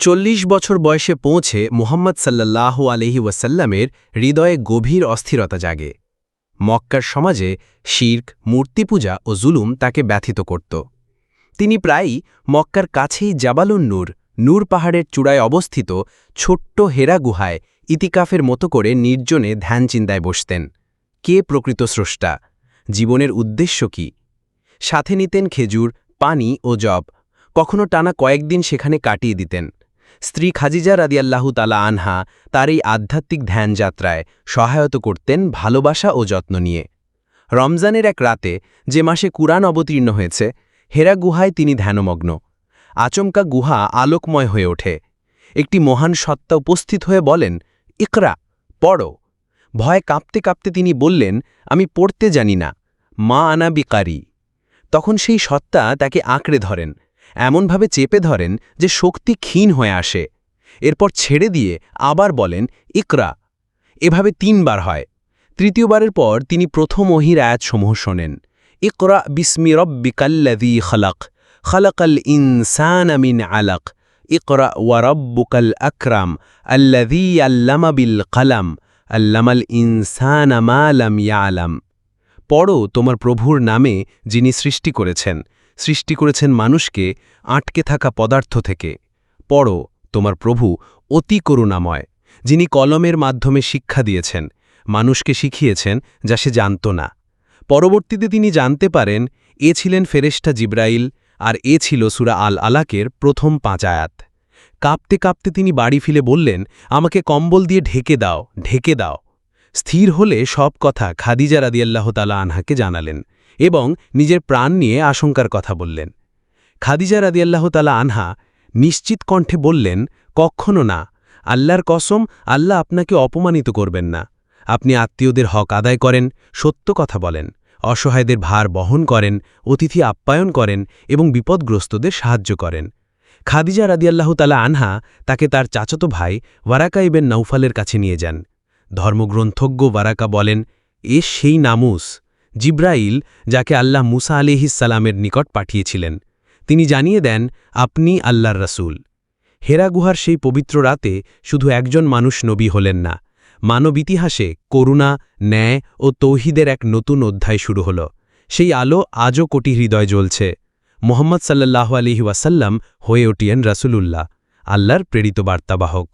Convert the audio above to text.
চল্লিশ বছর বয়সে পৌঁছে মুহাম্মদ সাল্লাহ আলহি ওয়াসাল্লামের হৃদয়ে গভীর অস্থিরতা জাগে। মক্কার সমাজে শির্ক, মূর্তিপূজা ও জুলুম তাকে ব্যথিত করত। তিনি প্রায়ই মক্কার কাছেই জাবালুন নূর নূর পাহাড়ের চূড়ায় অবস্থিত ছোট্ট হেরা গুহায় ইতিকাফের মতো করে নির্জনে ধ্যানচিন্তায় বসতেন। কে প্রকৃত স্রষ্টা? জীবনের উদ্দেশ্য কি? সাথে নিতেন খেজুর, পানি ও জব কখনো টানা কয়েকদিন সেখানে কাটিয়ে দিতেন। স্ত্রী খাজিজা রাদিয়াল্লাহু তালা আনহা তার এই আধ্যাত্মিক ধ্যানযাত্রায় সহায়তা করতেন ভালোবাসা ও যত্ন নিয়ে। রমজানের এক রাতে যে মাসে কুরআন অবতীর্ণ হয়েছে, হেরা গুহায় তিনি ধ্যানমগ্ন। আচমকা গুহা আলোকময় হয়ে ওঠে। একটি মহান সত্তা উপস্থিত হয়ে বলেন, ইকরা, পড়ো। ভয় কাঁপতে কাঁপতে তিনি বললেন, আমি পড়তে জানি না, মা আনা বিকারি। তখন সেই সত্তা তাকে আঁকড়ে ধরেন। এমনভাবে চেপে ধরেন যে শক্তি ক্ষীণ হয়ে আসে। এরপর ছেড়ে দিয়ে আবার বলেন, ইকরা। এভাবে তিনবার হয়। তৃতীয়বারের পর তিনি প্রথম ওহির আয়াতসমূহ শোনেন। ইকরা বিস্মি রব্বিকাল্লাদি খলাক। খলাকাল ইনসান আমিন আলাক। ইকরা ওয়ারব্বুকাল আকরাম। আল্লাদি আল্লামা বিল কালাম। আল্লামাল ইনসান আমালাম ইয়ালাম। পড়ো তোমার প্রভুর নামে যিনি সৃষ্টি করেছেন। সৃষ্টি করেছেন মানুষকে আটকে থাকা পদার্থ থেকে। পড়ো, তোমার প্রভু অতি করুণাময়, যিনি কলমের মাধ্যমে শিক্ষা দিয়েছেন, মানুষকে শিখিয়েছেন যা সে জানত না। পরবর্তীতে তিনি জানতে পারেন, এ ছিলেন ফেরেস্টা জিব্রাইল, আর এ ছিল সুরা আল আলাকের প্রথম পাঁচ আয়াত। কাঁপতে কাঁপতে তিনি বাড়ি ফিরে বললেন, আমাকে কম্বল দিয়ে ঢেকে দাও ঢেকে দাও। স্থির হলে সব কথা খাদিজা রাদিয়াল্লাহ তালা আনহাকে জানালেন এবং নিজের প্রাণ নিয়ে আশঙ্কার কথা বললেন। খাদিজা রাদিয়াল্লাহ তালা আনহা নিশ্চিত কণ্ঠে বললেন কখনো না, আল্লাহর কসম, আল্লাহ আপনাকে অপমানিত করবেন না। আপনি আত্মীয়দের হক আদায় করেন, সত্য কথা বলেন, অসহায়দের ভার বহন করেন, অতিথি আপ্যায়ন করেন এবং বিপদগ্রস্তদের সাহায্য করেন। খাদিজা রাদিয়াল্লাহ তালা আনহা তাকে তার চাচত ভাই ওয়ারাকা ইবেন নৌফালের কাছে নিয়ে যান। ধর্মগ্রন্থজ্ঞ বারাকা বলেন, এ সেই নামুস, জিব্রাইল, যাকে আল্লাহ মুসা আলিহিসালামের নিকট পাঠিয়েছিলেন। তিনি জানিয়ে দেন, আপনি আল্লাহর রসুল। হেরা গুহার সেই পবিত্র রাতে শুধু একজন মানুষ নবী হলেন না, মানব ইতিহাসে করুণা, ন্যায় ও তৌহিদের এক নতুন অধ্যায় শুরু হল। সেই আলো আজও কোটি হৃদয় জ্বলছে। মোহাম্মদ সাল্লাহ আলিহি ওয়াসাল্লাম হয়ে ওঠিয়েন রাসুলুল্লাহ, আল্লাহর প্রেরিত বার্তাবাহক।